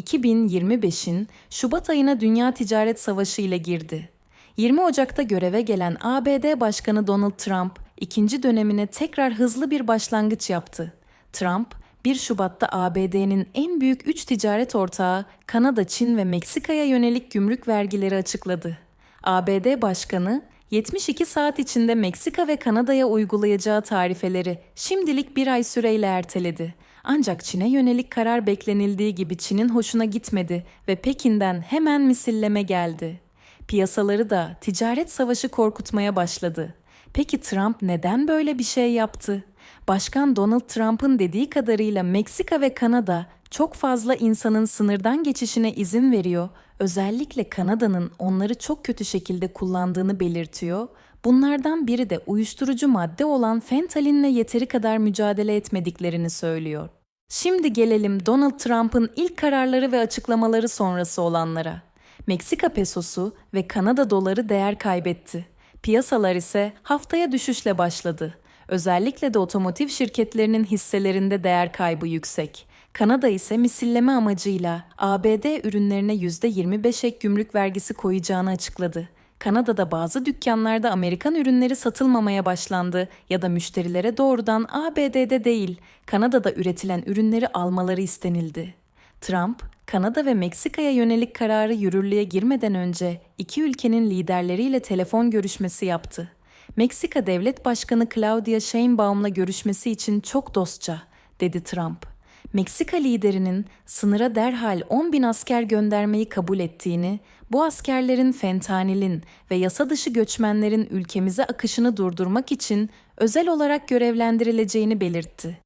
2025'in Şubat ayına Dünya Ticaret Savaşı ile girdi. 20 Ocak'ta göreve gelen ABD Başkanı Donald Trump, ikinci dönemine tekrar hızlı bir başlangıç yaptı. Trump, 1 Şubat'ta ABD'nin en büyük 3 ticaret ortağı Kanada, Çin ve Meksika'ya yönelik gümrük vergileri açıkladı. ABD Başkanı, 72 saat içinde Meksika ve Kanada'ya uygulayacağı tarifeleri şimdilik bir ay süreyle erteledi. Ancak Çin'e yönelik karar beklenildiği gibi Çin'in hoşuna gitmedi ve Pekin'den hemen misilleme geldi. Piyasaları da ticaret savaşı korkutmaya başladı. Peki Trump neden böyle bir şey yaptı? Başkan Donald Trump'ın dediği kadarıyla Meksika ve Kanada çok fazla insanın sınırdan geçişine izin veriyor, özellikle Kanada'nın onları çok kötü şekilde kullandığını belirtiyor. Bunlardan biri de uyuşturucu madde olan fentalinle yeteri kadar mücadele etmediklerini söylüyor. Şimdi gelelim Donald Trump'ın ilk kararları ve açıklamaları sonrası olanlara. Meksika pesosu ve Kanada doları değer kaybetti. Piyasalar ise haftaya düşüşle başladı. Özellikle de otomotiv şirketlerinin hisselerinde değer kaybı yüksek. Kanada ise misilleme amacıyla ABD ürünlerine %25 ek gümrük vergisi koyacağını açıkladı. Kanada'da bazı dükkanlarda Amerikan ürünleri satılmamaya başlandı ya da müşterilere doğrudan ABD'de değil, Kanada'da üretilen ürünleri almaları istenildi. Trump, Kanada ve Meksika'ya yönelik kararı yürürlüğe girmeden önce iki ülkenin liderleriyle telefon görüşmesi yaptı. Meksika Devlet Başkanı Claudia Sheinbaum'la görüşmesi için çok dostça, dedi Trump. Meksika liderinin sınıra derhal 10 bin asker göndermeyi kabul ettiğini, bu askerlerin fentanilin ve yasa dışı göçmenlerin ülkemize akışını durdurmak için özel olarak görevlendirileceğini belirtti.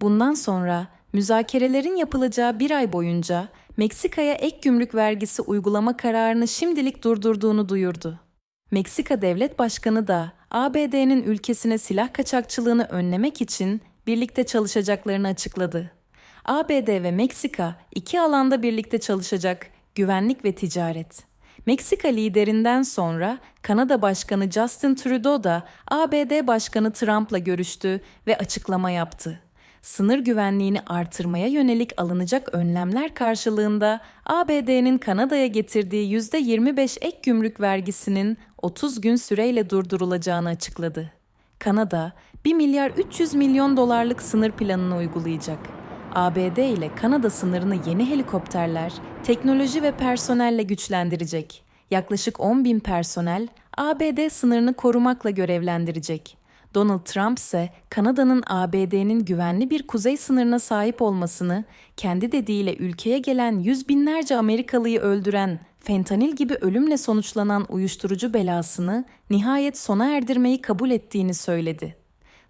Bundan sonra müzakerelerin yapılacağı bir ay boyunca Meksika'ya ek gümrük vergisi uygulama kararını şimdilik durdurduğunu duyurdu. Meksika Devlet Başkanı da ABD'nin ülkesine silah kaçakçılığını önlemek için birlikte çalışacaklarını açıkladı. ABD ve Meksika iki alanda birlikte çalışacak, güvenlik ve ticaret. Meksika liderinden sonra Kanada Başkanı Justin Trudeau da ABD Başkanı Trump'la görüştü ve açıklama yaptı. Sınır güvenliğini artırmaya yönelik alınacak önlemler karşılığında ABD'nin Kanada'ya getirdiği %25 ek gümrük vergisinin 30 gün süreyle durdurulacağını açıkladı. Kanada, 1 milyar 300 milyon dolarlık sınır planını uygulayacak. ABD ile Kanada sınırını yeni helikopterler, teknoloji ve personelle güçlendirecek. Yaklaşık 10 bin personel ABD sınırını korumakla görevlendirecek. Donald Trump ise Kanada'nın ABD'nin güvenli bir kuzey sınırına sahip olmasını, kendi dediğiyle ülkeye gelen yüz binlerce Amerikalıyı öldüren, fentanil gibi ölümle sonuçlanan uyuşturucu belasını nihayet sona erdirmeyi kabul ettiğini söyledi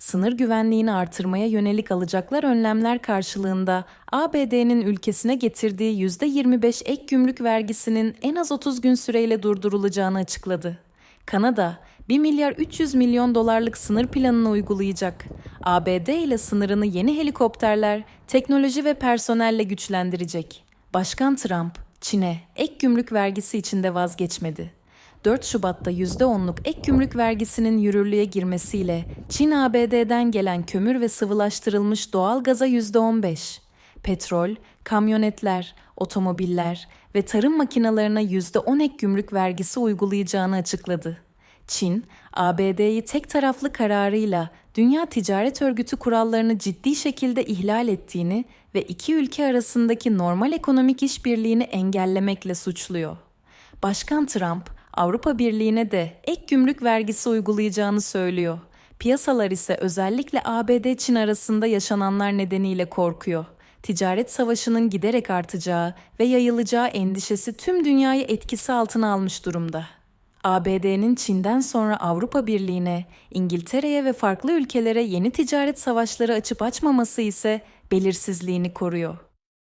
sınır güvenliğini artırmaya yönelik alacaklar önlemler karşılığında ABD'nin ülkesine getirdiği %25 ek gümrük vergisinin en az 30 gün süreyle durdurulacağını açıkladı. Kanada, 1 milyar 300 milyon dolarlık sınır planını uygulayacak. ABD ile sınırını yeni helikopterler, teknoloji ve personelle güçlendirecek. Başkan Trump, Çin'e ek gümrük vergisi içinde vazgeçmedi. 4 Şubat'ta %10'luk ek gümrük vergisinin yürürlüğe girmesiyle Çin ABD'den gelen kömür ve sıvılaştırılmış doğal gaza %15, petrol, kamyonetler, otomobiller ve tarım makinalarına %10 ek gümrük vergisi uygulayacağını açıkladı. Çin, ABD'yi tek taraflı kararıyla Dünya Ticaret Örgütü kurallarını ciddi şekilde ihlal ettiğini ve iki ülke arasındaki normal ekonomik işbirliğini engellemekle suçluyor. Başkan Trump, Avrupa Birliği'ne de ek gümrük vergisi uygulayacağını söylüyor. Piyasalar ise özellikle ABD-Çin arasında yaşananlar nedeniyle korkuyor. Ticaret savaşının giderek artacağı ve yayılacağı endişesi tüm dünyayı etkisi altına almış durumda. ABD'nin Çin'den sonra Avrupa Birliği'ne, İngiltere'ye ve farklı ülkelere yeni ticaret savaşları açıp açmaması ise belirsizliğini koruyor.